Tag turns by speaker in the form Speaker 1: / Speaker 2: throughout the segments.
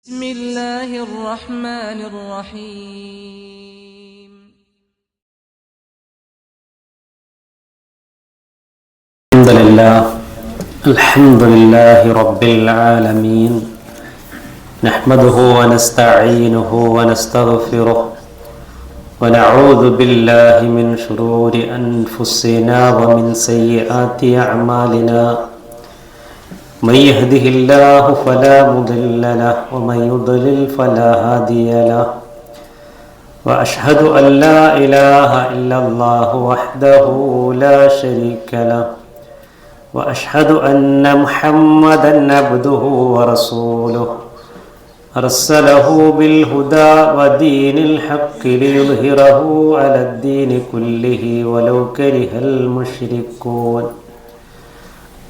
Speaker 1: بسم الله الرحمن الرحيم.
Speaker 2: الحمد لله الحمد لله رب العالمين. نحمده ونستعينه ونستغفره ونعوذ بالله من شرور أنفسنا ومن سيئات أعمالنا. من يهده الله فلا مضل له ومن يضلل فلا هادي له. وأشهد أن لا إله إلا الله وحده لا شريك له. وأشهد أن محمدا عبده ورسوله. أرسله بالهدى ودين الحق ليظهره على الدين كله ولو كره المشركون.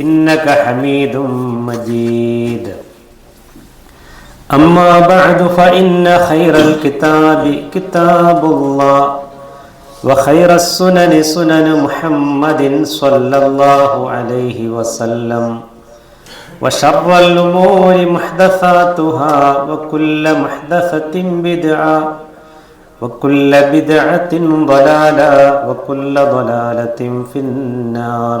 Speaker 2: إنك حميد مجيد. أما بعد فإن خير الكتاب كتاب الله وخير السنن سنن محمد صلى الله عليه وسلم وشر الأمور محدثاتها وكل محدثة بدعة وكل بدعة ضلالة وكل ضلالة في النار.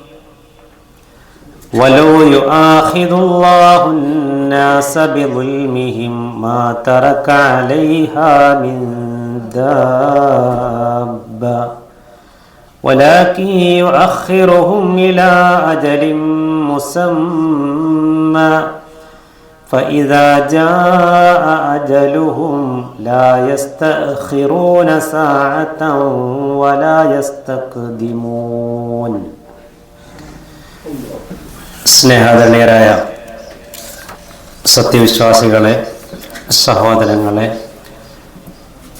Speaker 2: ولو يؤاخذ الله الناس بظلمهم ما ترك عليها من دابة. ولكن يؤخرهم إلى أجل مسمى. فإذا جاء أجلهم لا يستأخرون ساعة ولا يستقدمون. സ്നേഹധന്യരായ സത്യവിശ്വാസികളെ സഹോദരങ്ങളെ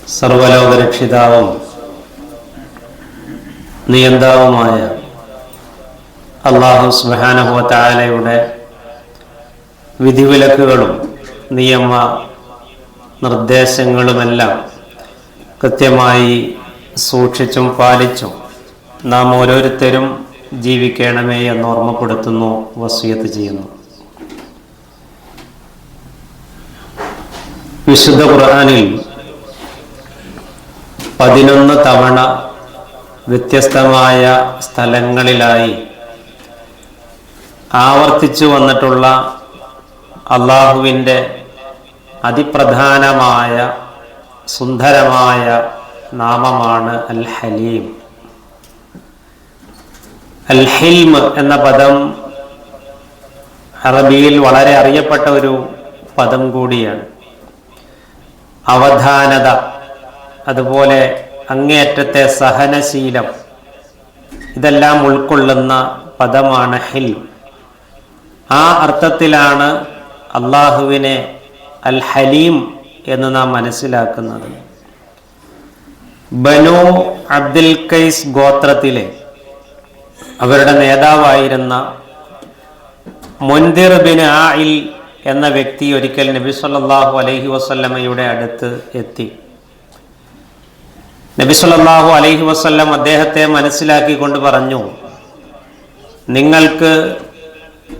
Speaker 2: സർവലോകരക്ഷിതാവും നിയന്താവുമായ അള്ളാഹു സുബാനഹുവത്തായാലയുടെ വിധിവിലക്കുകളും നിയമ നിർദ്ദേശങ്ങളുമെല്ലാം കൃത്യമായി സൂക്ഷിച്ചും പാലിച്ചും നാം ഓരോരുത്തരും ജീവിക്കണമേ എന്ന് ഓർമ്മപ്പെടുത്തുന്നു വസിയത്ത് ചെയ്യുന്നു. വിശുദ്ധ ഖുർആാനിൽ പതിനൊന്ന് തവണ വ്യത്യസ്തമായ സ്ഥലങ്ങളിലായി ആവർത്തിച്ചു വന്നിട്ടുള്ള അള്ളാഹുവിന്റെ അതിപ്രധാനമായ സുന്ദരമായ നാമമാണ് അൽ ഹലീം അൽ ഹിൽം എന്ന പദം അറബിയിൽ വളരെ അറിയപ്പെട്ട ഒരു പദം കൂടിയാണ്. അവധാനത അതുപോലെ അങ്ങേയറ്റത്തെ സഹനശീലം ഇതെല്ലാം ഉൾക്കൊള്ളുന്ന പദമാണ് ഹിൽ ആ അർത്ഥത്തിലാണ് അള്ളാഹുവിനെ അൽ ഹലീം എന്ന് നാം മനസ്സിലാക്കുന്നത്. ബനു അബ്ദുൽ കൈസ് ഗോത്രത്തിലെ അവരുടെ നേതാവായിരുന്ന മുൻതിർ ബിൻ ആയിൽ എന്ന വ്യക്തി ഒരിക്കൽ നബി സല്ലാഹു അലൈഹി വസല്ലമയുടെ അടുത്ത് എത്തി. നബി സല്ലാഹു അലൈഹി വസല്ലം അദ്ദേഹത്തെ മനസ്സിലാക്കി കൊണ്ട് പറഞ്ഞു നിങ്ങൾക്ക്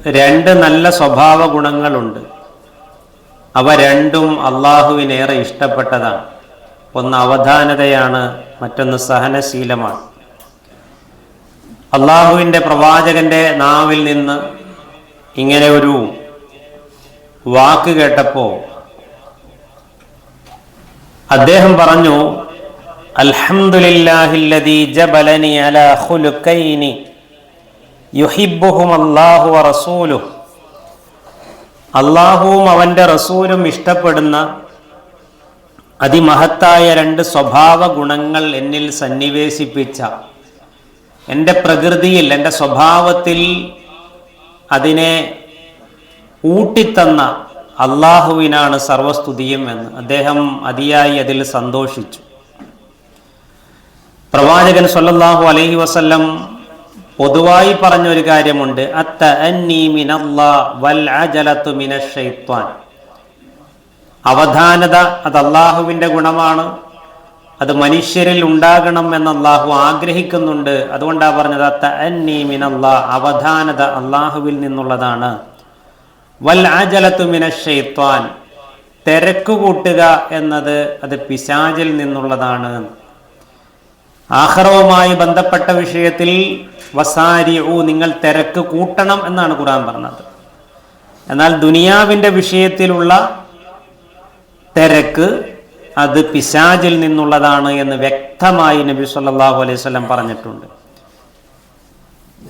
Speaker 2: രണ്ട് നല്ല സ്വഭാവ ഗുണങ്ങളുണ്ട്. അവ രണ്ടും അള്ളാഹുവിനേറെ ഇഷ്ടപ്പെട്ടതാണ്. ഒന്ന് അവധാനതയാണ് മറ്റൊന്ന് സഹനശീലമാണ്. അള്ളാഹുവിന്റെ പ്രവാചകന്റെ നാവിൽ നിന്ന് ഇങ്ങനെ ഒരു വാക്ക് കേട്ടപ്പോൾ അദ്ദേഹം പറഞ്ഞു ജബലനി അലാ യുഹിബ്ബുഹുമല്ലാഹു വറസൂലുഹു അള്ളാഹുവും അവന്റെ റസൂലും ഇഷ്ടപ്പെടുന്ന അതിമഹത്തായ രണ്ട് സ്വഭാവ ഗുണങ്ങൾ എന്നിൽ സന്നിവേശിപ്പിച്ച എന്റെ പ്രകൃതിയിൽ എന്റെ സ്വഭാവത്തിൽ അതിനെ ഊട്ടിത്തന്ന അള്ളാഹുവിനാണ് സർവസ്തുതിയും എന്ന്. അദ്ദേഹം അതിയായി അതിൽ സന്തോഷിച്ചു. പ്രവാചകൻ സൊല്ലാഹു അലൈഹി വസല്ലം പൊതുവായി പറഞ്ഞൊരു കാര്യമുണ്ട്. അത്ത അവധാനത അത് അള്ളാഹുവിന്റെ ഗുണമാണ്. അത് മനുഷ്യരിൽ ഉണ്ടാകണം എന്ന് അള്ളാഹു ആഗ്രഹിക്കുന്നുണ്ട്. അതുകൊണ്ടാ പറഞ്ഞത് മിനല്ലാ അവധാനത അള്ളാഹുവിൽ നിന്നുള്ളതാണ്. വൽ തിരക്ക് കൂട്ടുക എന്നത് അത് പിശാചിൽ നിന്നുള്ളതാണ്. ആഹ്റവുമായി ബന്ധപ്പെട്ട വിഷയത്തിൽ വസാരി ഊ നിങ്ങൾ തിരക്ക് കൂട്ടണം എന്നാണ് ഖുറാൻ പറഞ്ഞത്. എന്നാൽ ദുനിയാവിന്റെ വിഷയത്തിലുള്ള തിരക്ക് അത് പിശാജിൽ നിന്നുള്ളതാണ് എന്ന് വ്യക്തമായി നബി സല്ലാഹു അലൈഹി പറഞ്ഞിട്ടുണ്ട്.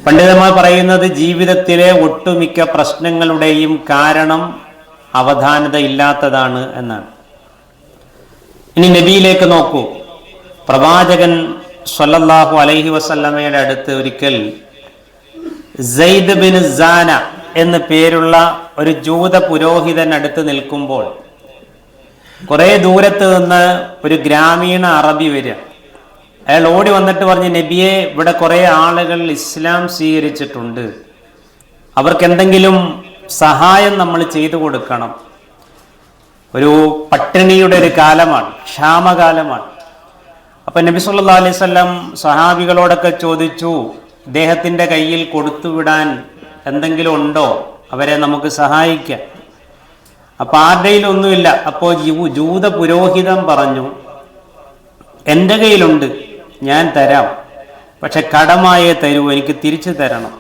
Speaker 2: പണ്ഡിതന്മാർ പറയുന്നത് ജീവിതത്തിലെ ഒട്ടുമിക്ക പ്രശ്നങ്ങളുടെയും കാരണം അവധാനത ഇല്ലാത്തതാണ് എന്നാണ്. ഇനി നബിയിലേക്ക് നോക്കൂ. പ്രവാചകൻ സല്ലല്ലാഹു അലൈഹി വസല്ലമയുടെ അടുത്ത് ഒരിക്കൽ ബിൻ സാന എന്ന് പേരുള്ള ഒരു ജൂത പുരോഹിതൻ അടുത്ത് നിൽക്കുമ്പോൾ കുറെ ദൂരത്ത് നിന്ന് ഒരു ഗ്രാമീണ അറബി വരിക. അയാൾ ഓടി വന്നിട്ട് പറഞ്ഞ് നബിയെ ഇവിടെ കുറെ ആളുകൾ ഇസ്ലാം സ്വീകരിച്ചിട്ടുണ്ട്. അവർക്ക് എന്തെങ്കിലും സഹായം നമ്മൾ ചെയ്തു കൊടുക്കണം. ഒരു പട്ടിണിയുടെ ഒരു കാലമാണ് ക്ഷാമകാലമാണ്. അപ്പൊ നബി സല്ലാ അലൈഹി സഹാബികളോടൊക്കെ ചോദിച്ചു ഇദ്ദേഹത്തിന്റെ കയ്യിൽ കൊടുത്തുവിടാൻ എന്തെങ്കിലും ഉണ്ടോ? അവരെ നമുക്ക് സഹായിക്കാം. അപ്പൊ ആരുടെയിൽ ഒന്നുമില്ല അപ്പോ ജൂത പുരോഹിതൻ പറഞ്ഞു എന്റെ കയ്യിലുണ്ട്. ഞാൻ തരാം. പക്ഷെ കടമായേ തരൂ. എനിക്ക് തിരിച്ചു തരണം.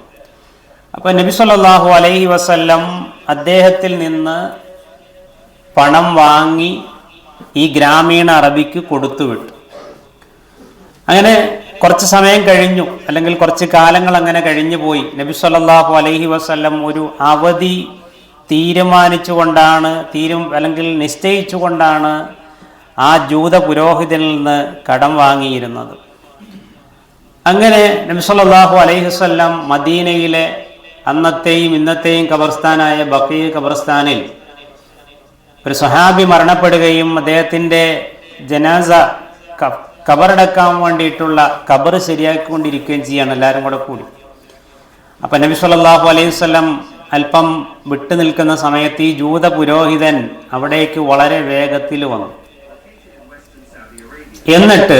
Speaker 2: അപ്പൊ നബി സല്ലാഹു അലൈഹി വസല്ലം അദ്ദേഹത്തിൽ നിന്ന് പണം വാങ്ങി ഈ ഗ്രാമീണ അറബിക്ക് കൊടുത്തുവിട്ടു അങ്ങനെ കുറച്ച് സമയം കഴിഞ്ഞു. അല്ലെങ്കിൽ കുറച്ച് കാലങ്ങൾ അങ്ങനെ കഴിഞ്ഞു പോയി നബി സല്ലാഹു അലൈഹി വസല്ലം ഒരു അവധി തീരുമാനിച്ചുകൊണ്ടാണ് തീരും അല്ലെങ്കിൽ നിശ്ചയിച്ചുകൊണ്ടാണ് ആ ജൂത പുരോഹിതനിൽ നിന്ന് കടം വാങ്ങിയിരുന്നത്. അങ്ങനെ നബി സല്ലല്ലാഹു അലൈഹി വസല്ലം മദീനയിലെ അന്നത്തെയും ഇന്നത്തെയും കബർസ്ഥാനായ ബക്കീ കബർസ്ഥാനിൽ ഒരു സഹാബി മരണപ്പെടുകയും അദ്ദേഹത്തിന്റെ ജനാസ കബറടക്കാൻ വേണ്ടിയിട്ടുള്ള കബർ ശരിയാക്കിക്കൊണ്ടിരിക്കുകയും ചെയ്യാണ്. എല്ലാവരും കൂടെ കൂടി. അപ്പം നബി സല്ലാഹു അലൈഹി വസല്ലം അല്പം വിട്ടു നിൽക്കുന്ന സമയത്ത് ഈ ജൂത പുരോഹിതൻ അവിടേക്ക് വളരെ വേഗത്തിൽ വന്നു. എന്നിട്ട്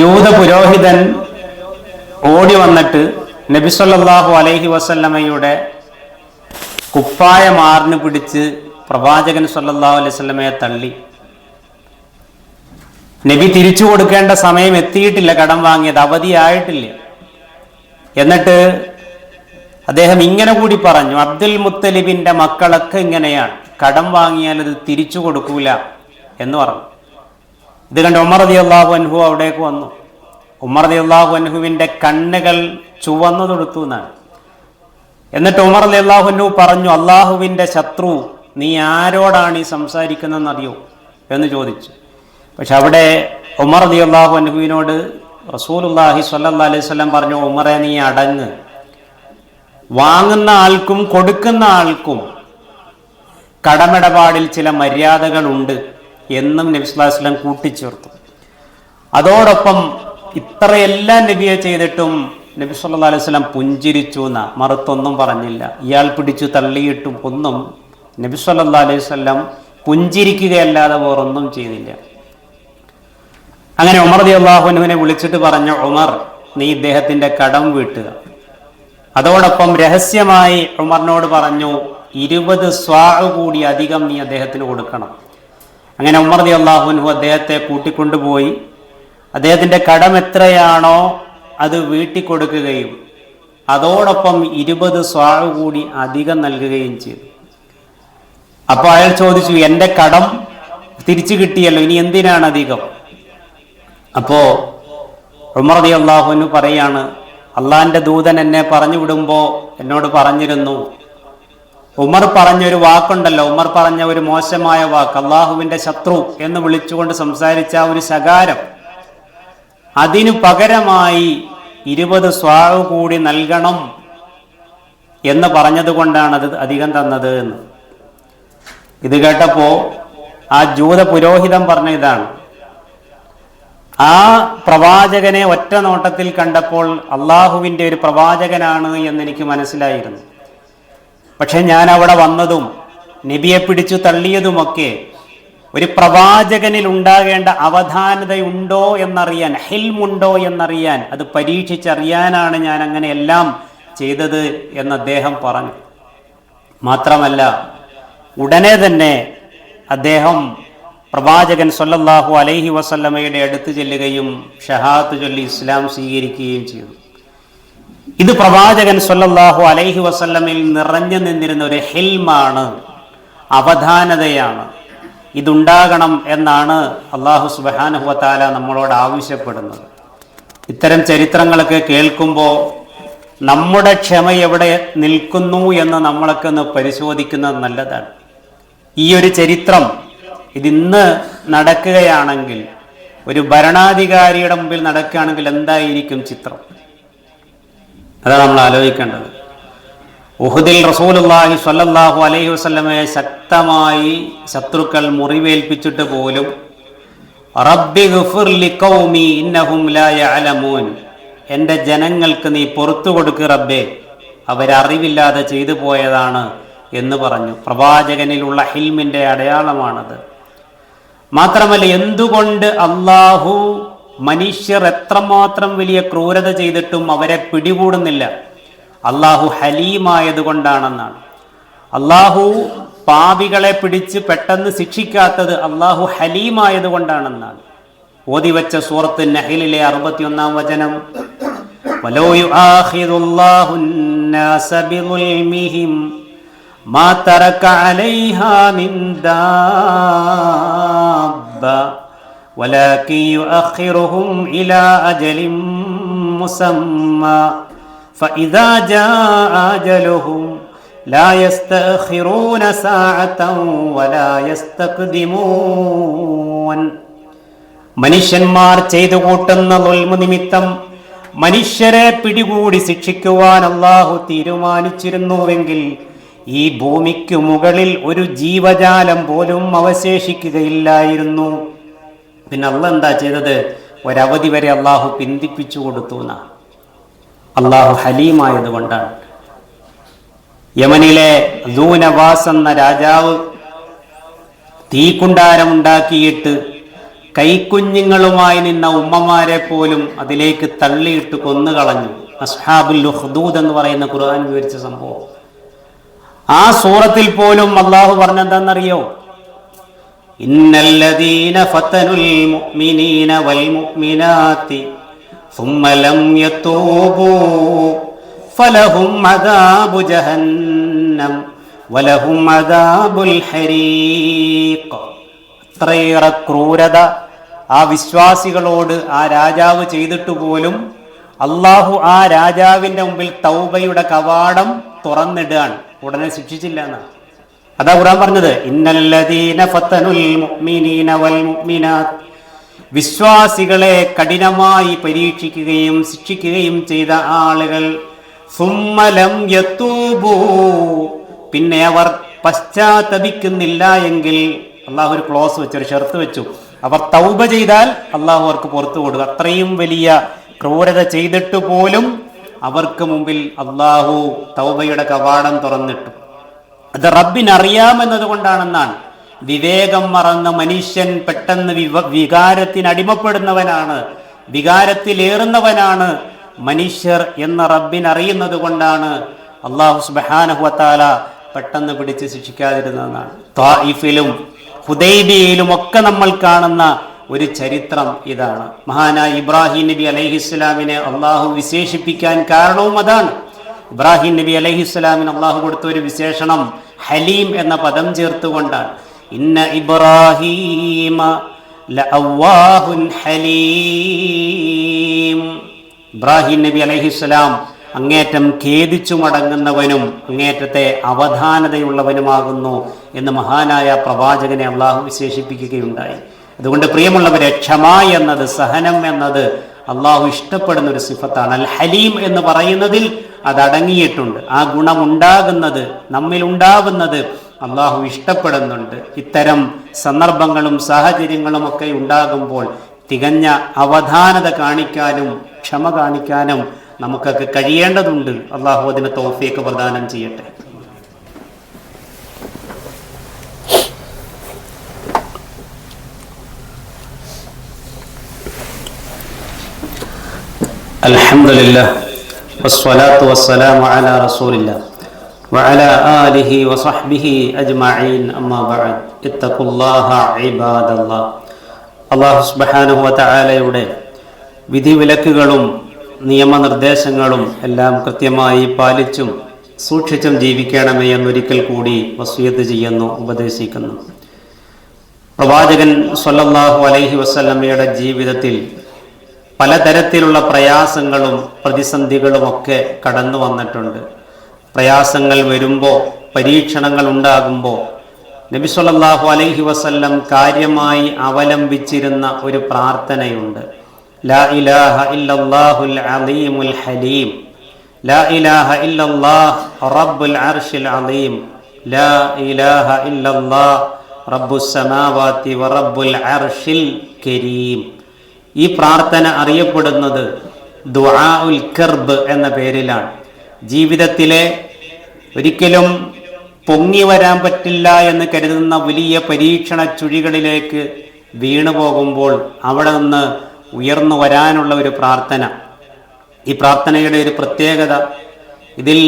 Speaker 2: ജൂത പുരോഹിതൻ ഓടി വന്നിട്ട് നബി സല്ലല്ലാഹു അലൈഹി വസല്ലമയുടെ കുപ്പായ മാറിന് പിടിച്ച് പ്രവാചകൻ സല്ലാഹു അലൈഹി വസല്ലമയെ തള്ളി. നബി തിരിച്ചു കൊടുക്കേണ്ട സമയം എത്തിയിട്ടില്ല കടം വാങ്ങിയത് അവധിയായിട്ടില്ല. എന്നിട്ട് അദ്ദേഹം ഇങ്ങനെ കൂടി പറഞ്ഞു അബ്ദുൽ മുത്തലിബിന്റെ മക്കളൊക്കെ ഇങ്ങനെയാണ് കടം വാങ്ങിയാൽ അത് തിരിച്ചു കൊടുക്കൂല എന്ന് പറഞ്ഞു. ഇത് കണ്ട് ഉമർ അതി അള്ളാഹു അൻഹു അവിടേക്ക് വന്നു. ഉമർ അതി അള്ളാഹു അൻഹുവിന്റെ കണ്ണുകൾ ചുവന്നു തൊടുത്തു എന്നാണ്. എന്നിട്ട് ഉമർ അലി അള്ളാഹുനു പറഞ്ഞു അള്ളാഹുവിന്റെ ശത്രു നീ ആരോടാണ് ഈ സംസാരിക്കുന്നതെന്നറിയോ എന്ന് ചോദിച്ചു. പക്ഷെ അവിടെ ഉമർ അലി അള്ളാഹു അൻഹുവിനോട് റസൂലുല്ലാഹി സ്വല്ലാ അലൈഹി സ്വലം പറഞ്ഞു ഉമറെ നീ അടങ്ങ്. വാങ്ങുന്ന ആൾക്കും കൊടുക്കുന്ന ആൾക്കും കടമിടപാടിൽ ചില മര്യാദകളുണ്ട് എന്നും നബി സ്വലാസ്ലം കൂട്ടിച്ചേർത്തു. അതോടൊപ്പം ഇത്രയെല്ലാം നബിയെ ചെയ്തിട്ടും നബി സല്ല അലൈഹി സ്വലം പുഞ്ചിരിച്ചു എന്ന. മറുത്തൊന്നും പറഞ്ഞില്ല. ഇയാൾ പിടിച്ചു തള്ളിയിട്ടും ഒന്നും നബി സല്ലല്ലാഹു അലൈഹി സ്വല്ലം പുഞ്ചിരിക്കുകയല്ലാതെ വേറൊന്നും ചെയ്തില്ല. അങ്ങനെ ഉമർ റതി അള്ളാഹുനുവിനെ വിളിച്ചിട്ട് പറഞ്ഞു ഉമർ നീ ഇദ്ദേഹത്തിന്റെ കടം വീട്ടുക. അതോടൊപ്പം രഹസ്യമായി ഉമറിനോട് പറഞ്ഞു ഇരുപത് സ്വാഹ് കൂടി അധികം നീ അദ്ദേഹത്തിന് കൊടുക്കണം. അങ്ങനെ ഉമർ റതി അള്ളാഹുനു അദ്ദേഹത്തെ കൂട്ടിക്കൊണ്ടുപോയി. അദ്ദേഹത്തിന്റെ കടം എത്രയാണോ അത് വീട്ടി കൊടുക്കുകയും അതോടൊപ്പം ഇരുപത് സ്വാ കൂടി അധികം നൽകുകയും ചെയ്തു. അപ്പോൾ അയാൾ ചോദിച്ചു എന്റെ കടം തിരിച്ചു കിട്ടിയല്ലോ ഇനി എന്തിനാണ് അധികം? അപ്പോ ഉമർ അള്ളാഹുവിന് പറയാണ് അള്ളാഹിന്റെ ദൂതൻ എന്നെ പറഞ്ഞു വിടുമ്പോൾ എന്നോട് പറഞ്ഞിരുന്നു. ഉമർ പറഞ്ഞൊരു വാക്കുണ്ടല്ലോ ഉമർ പറഞ്ഞ ഒരു മോശമായ വാക്ക് അള്ളാഹുവിന്റെ ശത്രു എന്ന് വിളിച്ചുകൊണ്ട് സംസാരിച്ച ഒരു ശകാരം. അതിനു പകരമായി ഇരുപത് സ്വാവ് കൂടി നൽകണം എന്ന് പറഞ്ഞതുകൊണ്ടാണ് അത് അധികം തന്നത് എന്ന്. ഇത് കേട്ടപ്പോ ആ ജൂത പുരോഹിതം പറഞ്ഞ ഇതാണ്. ആ പ്രവാചകനെ ഒറ്റ നോട്ടത്തിൽ കണ്ടപ്പോൾ അള്ളാഹുവിന്റെ ഒരു പ്രവാചകനാണ് എന്ന് എനിക്ക് മനസ്സിലായിരുന്നു. പക്ഷെ ഞാൻ അവിടെ വന്നതും നബിയെ പിടിച്ചു തള്ളിയതുമൊക്കെ ഒരു പ്രവാചകനിൽ ഉണ്ടാകേണ്ട അവധാനതയുണ്ടോ എന്നറിയാൻ ഹിൽമുണ്ടോ എന്നറിയാൻ അത് പരീക്ഷിച്ചറിയാനാണ് ഞാൻ അങ്ങനെ എല്ലാം ചെയ്തത് എന്ന് അദ്ദേഹം പറഞ്ഞു. മാത്രമല്ല ഉടനെ തന്നെ അദ്ദേഹം പ്രവാചകൻ സൊല്ലാഹു അലൈഹി വസല്ലമയുടെ അടുത്ത് ചെല്ലുകയും ഷഹാത്ത് ചൊല്ലി ഇസ്ലാം സ്വീകരിക്കുകയും ചെയ്തു. ഇത് പ്രവാചകൻ സൊല്ലാഹു അലൈഹി വസല്ലമയിൽ നിറഞ്ഞു നിന്നിരുന്ന ഒരു ഹെൽമാണ് അവധാനതയാണ്. ഇതുണ്ടാകണം എന്നാണ് അള്ളാഹു സുബാനുഹുവത്താല നമ്മളോട് ആവശ്യപ്പെടുന്നത്. ഇത്തരം ചരിത്രങ്ങളൊക്കെ കേൾക്കുമ്പോൾ നമ്മുടെ ക്ഷമ എവിടെ നിൽക്കുന്നു എന്ന് നമ്മളൊക്കെ ഒന്ന് പരിശോധിക്കുന്നത് നല്ലതാണ്. ഈ ഒരു ചരിത്രം ഇതിന്ന് നടക്കുകയാണെങ്കിൽ ഒരു ഭരണാധികാരിയുടെ മുമ്പിൽ നടക്കുകയാണെങ്കിൽ എന്തായിരിക്കും ചിത്രം? അതാണ് നമ്മൾ ആലോചിക്കേണ്ടത്. ഉഹുദിൽ റസൂലുള്ളാഹി സ്വല്ലല്ലാഹു അലൈഹി വസല്ലമയെ ശക്തമായി ശത്രുക്കൾ മുറിവേൽപ്പിച്ചിട്ട് പോലും റബ്ബി ലിഖൗമി ഇന്നഹും ലാ യഅലമൂൻ എന്റെ ജനങ്ങൾക്ക് നീ പുറത്തു കൊടുക്ക് റബ്ബേ അവരറിവില്ലാതെ ചെയ്തു പോയതാണ് എന്ന് പറഞ്ഞു. പ്രവാചകനിലുള്ള ഹിൽമിന്റെ അടയാളമാണത്. മാത്രമല്ല എന്തുകൊണ്ട് അള്ളാഹു മനുഷ്യർ എത്രമാത്രം വലിയ ക്രൂരത ചെയ്തിട്ടും അവരെ പിടികൂടുന്നില്ല? അള്ളാഹു ഹലീമായതുകൊണ്ടാണെന്നാണ്. അള്ളാഹു പാപികളെ പിടിച്ച് പെട്ടെന്ന് ശിക്ഷിക്കാത്തത് അള്ളാഹു ഹലീമായതുകൊണ്ടാണെന്നാണ്. ഓതി വെച്ച സൂറത്ത് നഹിലിലെ അറുപത്തിയൊന്നാം വചനം വലോ യു ആഹിദുല്ലാഹുന്ന ما ترك عليها من دابة ولكن يؤخرهم إلى أجل مسمى فإذا جاء أجلهم لا يستأخرون ساعة ولا يستقدمون മനുഷ്യന്മാർ ചെയ്തു കൂട്ടുന്ന നുൽമു നിമിത്തം മനുഷ്യരെ പിടികൂടി ശിക്ഷിക്കുവാൻ അള്ളാഹു തീരുമാനിച്ചിരുന്നുവെങ്കിൽ ഈ ഭൂമിക്ക് മുകളിൽ ഒരു ജീവജാലം പോലും അവശേഷിക്കുകയില്ലായിരുന്നു. പിന്നെ അള്ള എന്താ ചെയ്തത്? ഒരവധി വരെ അള്ളാഹു പിന്തിപ്പിച്ചു കൊടുത്തു എന്നാ. അള്ളാഹു ഹലീമായത് കൊണ്ടാണ്. യമനിലെ ദൂനവാസ് എന്ന രാജാവ് തീക്കുണ്ടാരമുണ്ടാക്കിയിട്ട് കൈക്കുഞ്ഞുങ്ങളുമായി നിന്ന ഉമ്മമാരെ പോലും അതിലേക്ക് തള്ളിയിട്ട് കൊന്നുകളഞ്ഞു. അസ്ഹാബുൽ ഹുദൂദ് എന്ന് പറയുന്ന ഖുർആൻ വിവരിച്ച സംഭവം. ആ സൂറത്തിൽ പോലും അള്ളാഹു പറഞ്ഞെന്താണെന്നറിയോ ഇന്നല്ലദീന ഫത്തനുൽ മുഅ്മിനീന വൽ മുഅ്മിനാത്തി ثم لم يتوبوا فلهم عذاب جهنم ولهم عذاب الحريق അത്രയേറെ ക്രൂരത ആ വിശ്വാസികളോട് ആ രാജാവ് ചെയ്തിട്ട് പോലും അള്ളാഹു ആ രാജാവിന്റെ മുമ്പിൽ തൗബയുടെ കവാടം തുറന്നിടുകയാണ്. ഉടനെ ശിക്ഷിച്ചില്ല എന്നാണ് അതാ ഖുറാൻ പറഞ്ഞത് ഇന്നല്ലദീന മുഅ്മിനീന വൽ മുഅ്മിനാത്ത്. വിശ്വാസികളെ കഠിനമായി പരീക്ഷിക്കുകയും ശിക്ഷിക്കുകയും ചെയ്ത ആളുകൾ സുമ്മലം പിന്നെ അവർ പശ്ചാത്തപിക്കുന്നില്ല എങ്കിൽ അള്ളാഹു ഒരു ക്ലോസ് വെച്ചു ഒരു ഷെർത്ത് വെച്ചു. അവർ തൗബ ചെയ്താൽ അള്ളാഹു അവർക്ക് പുറത്തു കൊടുക്കും. അത്രയും വലിയ ക്രൂരത ചെയ്തിട്ട് പോലും അവർക്ക് മുമ്പിൽ അള്ളാഹു തൗബയുടെ കവാടം തുറന്നിട്ടു. അത് റബ്ബിനറിയാമെന്നതുകൊണ്ടാണെന്നാണ്. വിവേകം മറന്ന മനുഷ്യൻ പെട്ടെന്ന് വികാരത്തിന് അടിമപ്പെടുന്നവനാണ് വികാരത്തിലേറുന്നവനാണ് മനുഷ്യർ എന്ന റബ്ബിനറിയുന്നത് കൊണ്ടാണ് അള്ളാഹു സുബാനഹുവത്താല പെട്ടെന്ന് പിടിച്ച് ശിക്ഷിക്കാതിരുന്നതെന്നാണ്. ഹുദൈബിയയിലും ഒക്കെ നമ്മൾ കാണുന്ന ഒരു ചരിത്രം ഇതാണ്. മഹാനായ ഇബ്രാഹിം നബി അലൈഹിസ്ലാമിനെ അള്ളാഹു വിശേഷിപ്പിക്കാൻ കാരണവും അതാണ്. ഇബ്രാഹിം നബി അലൈഹിസ്സലാമിന് അള്ളാഹു കൊടുത്ത ഒരു വിശേഷണം ഹലീം എന്ന പദം ചേർത്തുകൊണ്ടാണ്. ഇന്ന ഇബ്രാഹീമ ഹലീം. ഇബ്രാഹിം നബി അലൈഹിസ്ലാം അങ്ങേറ്റം ഖേദിച്ചു മടങ്ങുന്നവനും അങ്ങേറ്റത്തെ അവധാനതയുള്ളവനുമാകുന്നു എന്ന് മഹാനായ പ്രവാചകനെ അള്ളാഹു വിശേഷിപ്പിക്കുകയുണ്ടായി. അതുകൊണ്ട് പ്രിയമുള്ളവരെ ക്ഷമ എന്നത് സഹനം എന്നത് അള്ളാഹു ഇഷ്ടപ്പെടുന്ന ഒരു സിഫത്താണ്. അൽ ഹലീം എന്ന് പറയുന്നതിൽ അത് അടങ്ങിയിട്ടുണ്ട്. ആ ഗുണമുണ്ടാകുന്നത് നമ്മിൽ ഉണ്ടാകുന്നത് അള്ളാഹു ഇഷ്ടപ്പെടുന്നുണ്ട്. ഇത്തരം സന്ദർഭങ്ങളും സാഹചര്യങ്ങളും ഒക്കെ ഉണ്ടാകുമ്പോൾ തികഞ്ഞ അവധാനത കാണിക്കാനും ക്ഷമ കാണിക്കാനും നമുക്കൊക്കെ കഴിയേണ്ടതുണ്ട്. അള്ളാഹു അതിന് തോഫിയൊക്കെ പ്രദാനം ചെയ്യട്ടെ. الحمد لله والصلاة والسلام على رسول الله وعلى آله وصحبه أجمعين أما بعد اتقوا الله عباد الله അള്ളാഹു സുബ്ഹാനഹു വതആലയുടെ വിധിവിലക്കുകളും നിയമനിർദ്ദേശങ്ങളും എല്ലാം കൃത്യമായി പാലിച്ചും സൂക്ഷിച്ചും ജീവിക്കണമേ എന്നൊരിക്കൽ കൂടി വസൂയത്ത് ചെയ്യുന്നു ഉപദേശിക്കുന്നു പ്രവാചകൻ സ്വല്ലല്ലാഹു അലൈഹി വസല്ലമയുടെ ജീവിതത്തിൽ പലതരത്തിലുള്ള പ്രയാസങ്ങളും പ്രതിസന്ധികളുമൊക്കെ കടന്നു വന്നിട്ടുണ്ട്. പ്രയാസങ്ങൾ വരുമ്പോൾ പരീക്ഷണങ്ങൾ ഉണ്ടാകുമ്പോൾ നബി സല്ലല്ലാഹു അലൈഹി വസല്ലം കാര്യമായി അവലംബിച്ചിരുന്ന ഒരു പ്രാർത്ഥനയുണ്ട്. ലാ ഇലാഹ ഇല്ലല്ലാഹുൽ അലീമുൽ ഹലീം. ലാ ഇലാഹ ഇല്ലല്ലാഹ് റബ്ബുൽ അർശിൽ അലീം. ലാ ഇലാഹ ഇല്ലല്ലാഹ് റബ്ബുസ് സമാവാതി വ റബ്ബുൽ അർശിൽ കരീം. ഈ പ്രാർത്ഥന അറിയപ്പെടുന്നത് ദുആ കർബ് എന്ന പേരിലാണ്. ജീവിതത്തിലെ ഒരിക്കലും പൊങ്ങി വരാൻ പറ്റില്ല എന്ന് കരുതുന്ന വലിയ പരീക്ഷണ ചുഴികളിലേക്ക് വീണു പോകുമ്പോൾ അവിടെ നിന്ന് ഉയർന്നു വരാനുള്ള ഒരു പ്രാർത്ഥന. ഈ പ്രാർത്ഥനയുടെ ഒരു പ്രത്യേകത ഇതിൽ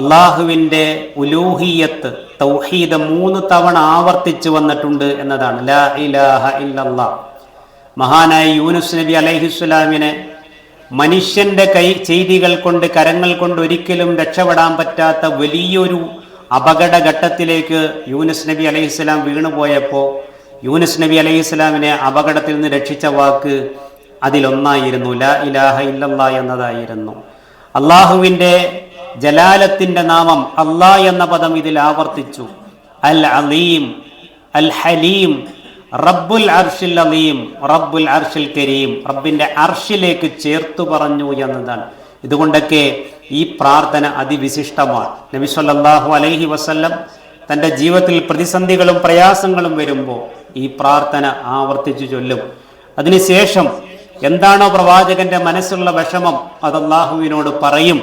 Speaker 2: അള്ളാഹുവിന്റെ ഉലൂഹിയത്ത് തൗഹീദ് മൂന്ന് തവണ ആവർത്തിച്ചു വന്നിട്ടുണ്ട് എന്നതാണ്. ലാ ഇലാഹ ഇല്ലല്ലാഹ് മഹാനായ യൂനുസ് നബി അലൈഹിസ്സലാമിനെ മനുഷ്യന്റെ കൈ ചെയ്തികൾ കൊണ്ട് കരങ്ങൾ കൊണ്ട് ഒരിക്കലും രക്ഷപ്പെടാൻ പറ്റാത്ത വലിയൊരു അപകടഘട്ടത്തിലേക്ക് യൂനുസ് നബി അലൈഹിസ്സലാം വീണുപോയപ്പോൾ യൂനുസ് നബി അലൈഹിസ്സലാമിനെ അപകടത്തിൽ നിന്ന് രക്ഷിച്ച വാക്ക് അതിലൊന്നായിരുന്നു ല ഇലാഹ ഇല്ല എന്നതായിരുന്നു. അള്ളാഹുവിന്റെ ജലാലത്തിന്റെ നാമം അള്ളാഹ് എന്ന പദം ഇതിൽ ആവർത്തിച്ചു. അൽ അലീം അൽ ഹലീം റബ്ബുൽ അർഷിൽ അലീം റബ്ബുൽ അർഷിൽ കരീം റബ്ബിന്റെ അർഷിലേക്ക് ചേർത്തു പറഞ്ഞു എന്നതാണ്. ഇതുകൊണ്ടൊക്കെ ഈ പ്രാർത്ഥന അതിവിശിഷ്ടമാണ്. നബി സല്ലല്ലാഹു അലൈഹി വസല്ലം തന്റെ ജീവിതത്തിൽ പ്രതിസന്ധികളും പ്രയാസങ്ങളും വരുമ്പോൾ ഈ പ്രാർത്ഥന ആവർത്തിച്ചു ചൊല്ലും. അതിനുശേഷം എന്താണോ പ്രവാചകന്റെ മനസ്സിലുള്ള വിഷമം അത് അള്ളാഹുവിനോട് പറയും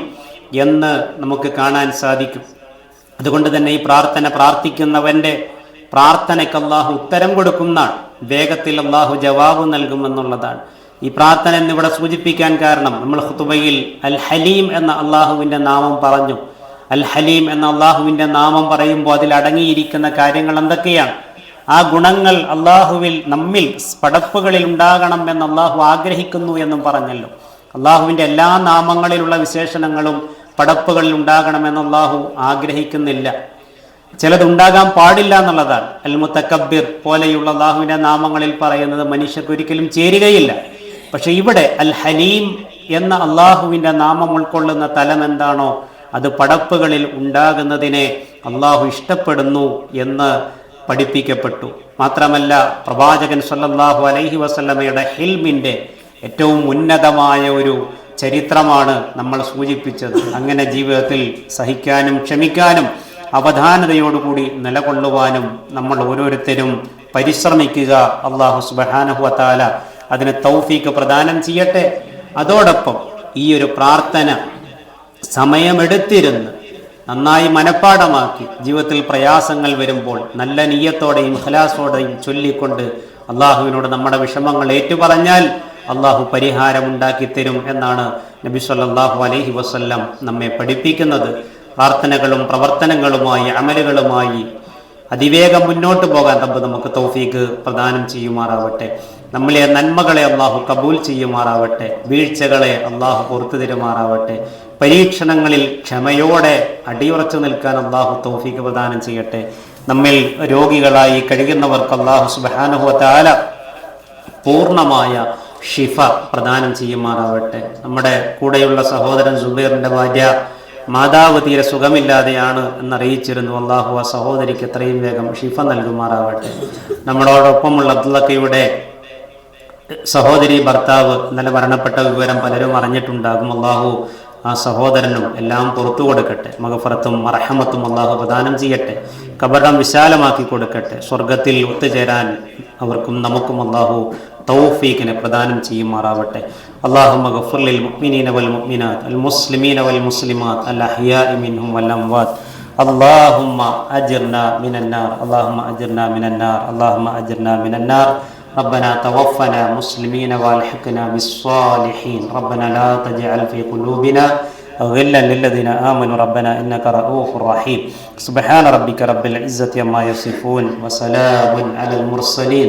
Speaker 2: എന്ന് നമുക്ക് കാണാൻ സാധിക്കും. അതുകൊണ്ട് തന്നെ ഈ പ്രാർത്ഥന പ്രാർത്ഥിക്കുന്നവന്റെ പ്രാർത്ഥനയ്ക്ക് അള്ളാഹു ഉത്തരം കൊടുക്കുന്നതാണ് വേഗത്തിൽ അള്ളാഹു ജവാബ് നൽകുമെന്നുള്ളതാണ് ഈ പ്രാർത്ഥന എന്നിവിടെ സൂചിപ്പിക്കാൻ കാരണം നമ്മൾ ഹുത്തുബയിൽ അൽ ഹലീം എന്ന അള്ളാഹുവിന്റെ നാമം പറഞ്ഞു. അൽ ഹലീം എന്ന അള്ളാഹുവിന്റെ നാമം പറയുമ്പോൾ അതിൽ അടങ്ങിയിരിക്കുന്ന കാര്യങ്ങൾ എന്തൊക്കെയാണ്? ആ ഗുണങ്ങൾ അള്ളാഹുവിൽ നമ്മിൽ പടപ്പുകളിൽ ഉണ്ടാകണം എന്ന് അള്ളാഹു ആഗ്രഹിക്കുന്നു എന്നും പറഞ്ഞല്ലോ. അള്ളാഹുവിന്റെ എല്ലാ നാമങ്ങളിലുള്ള വിശേഷണങ്ങളും പടപ്പുകളിൽ ഉണ്ടാകണമെന്ന് അള്ളാഹു ആഗ്രഹിക്കുന്നില്ല. ചിലതുണ്ടാകാൻ പാടില്ല എന്നുള്ളതാണ്. അൽ മുത്തക്കബിർ പോലെയുള്ള അള്ളാഹുവിന്റെ നാമങ്ങളിൽ പറയുന്നത് മനുഷ്യർക്ക് ഒരിക്കലും ചേരുകയില്ല. പക്ഷെ ഇവിടെ അൽ ഹലീം എന്ന അള്ളാഹുവിന്റെ നാമം ഉൾക്കൊള്ളുന്ന തലം എന്താണോ അത് പടപ്പുകളിൽ ഉണ്ടാകുന്നതിനെ അള്ളാഹു ഇഷ്ടപ്പെടുന്നു എന്ന് പഠിപ്പിക്കപ്പെട്ടു. മാത്രമല്ല പ്രവാചകൻ സല്ലാഹു അലൈഹി വസല്ലമയുടെ ഹിൽമിന്റെ ഏറ്റവും ഉന്നതമായ ഒരു ചരിത്രമാണ് നമ്മൾ സൂചിപ്പിച്ചത്. അങ്ങനെ ജീവിതത്തിൽ സഹിക്കാനും ക്ഷമിക്കാനും അവധാനതയോടുകൂടി നിലകൊള്ളുവാനും നമ്മൾ ഓരോരുത്തരും പരിശ്രമിക്കുക. അള്ളാഹു സുബഹാനഹുവത്താല അതിന് തൗഫീക്ക് പ്രദാനം ചെയ്യട്ടെ. അതോടൊപ്പം ഈ ഒരു പ്രാർത്ഥന സമയമെടുത്തിരുന്ന് നന്നായി മനഃപ്പാടമാക്കി ജീവിതത്തിൽ പ്രയാസങ്ങൾ വരുമ്പോൾ നല്ല നീയത്തോടെയും ഹലാസോടെയും ചൊല്ലിക്കൊണ്ട് അള്ളാഹുവിനോട് നമ്മുടെ വിഷമങ്ങൾ ഏറ്റുപറഞ്ഞാൽ അള്ളാഹു പരിഹാരമുണ്ടാക്കി തരും എന്നാണ് നബി സല്ലല്ലാഹു അലൈഹി വസല്ലം നമ്മെ പഠിപ്പിക്കുന്നത്. പ്രാർത്ഥനകളും പ്രവർത്തനങ്ങളുമായി അമലുകളുമായി അതിവേഗം മുന്നോട്ട് പോകാൻ റബ്ബ് നമുക്ക് തൗഫീക്ക് പ്രദാനം ചെയ്യുമാറാവട്ടെ. നമ്മളെ നന്മകളെ അള്ളാഹു കബൂൽ ചെയ്യുമാറാവട്ടെ. വീഴ്ചകളെ അള്ളാഹു പുറത്തു തരുമാറാവട്ടെ. പരീക്ഷണങ്ങളിൽ ക്ഷമയോടെ അടിയുറച്ചു നിൽക്കാൻ അള്ളാഹു തൗഫീക്ക് പ്രദാനം ചെയ്യട്ടെ. നമ്മിൽ രോഗികളായി കഴിയുന്നവർക്ക് അള്ളാഹു സുബാനുഹുവത്താല പൂർണമായ ഷിഫ പ്രദാനം ചെയ്യുമാറാവട്ടെ. നമ്മുടെ കൂടെയുള്ള സഹോദരൻ സുബൈറിന്റെ ഭാര്യ മാതാവ് തീരെ സുഖമില്ലാതെയാണ് എന്നറിയിച്ചിരുന്നു. അള്ളാഹു ആ സഹോദരിക്ക് എത്രയും വേഗം ഷിഫ നൽകുമാറാവട്ടെ. നമ്മളോടൊപ്പമുള്ള അബ്ദുള്ളക്കയുടെ സഹോദരി ഭർത്താവ് ഇന്നലെ മരണപ്പെട്ട വിവരം പലരും അറിഞ്ഞിട്ടുണ്ടാകും. അള്ളാഹു ആ സഹോദരനും എല്ലാം പുറത്തു കൊടുക്കട്ടെ. മകഫറത്തും മറഹമത്തും അള്ളാഹു പ്രദാനം ചെയ്യട്ടെ. കബറം വിശാലമാക്കി കൊടുക്കട്ടെ. സ്വർഗത്തിൽ ഒത്തുചേരാൻ അവർക്കും നമുക്കും അള്ളാഹു തൗഫീഖിനെ പ്രദാനം ചെയ്യുമാറാവട്ടെ അള്ളാഹു മഗഫുർലിൽ മുഅ്മിനീന വൽ മുഅ്മിനാത്ത് അൽ മുസ്ലിമീന വൽ മുസ്ലിമാത്ത് അൽ അഹ്യാഇ മിൻഹും വൽ അംവാത്ത് اللهم أجرنا من النار اللهم أجرنا من النار اللهم أجرنا من النار ربنا توفنا مسلمين والحقنا بالصالحين ربنا لا تجعل في قلوبنا غلا للذين آمنوا ربنا إنك رؤوف رحيم سبحان ربك رب العزة عما يصفون وسلام على المرسلين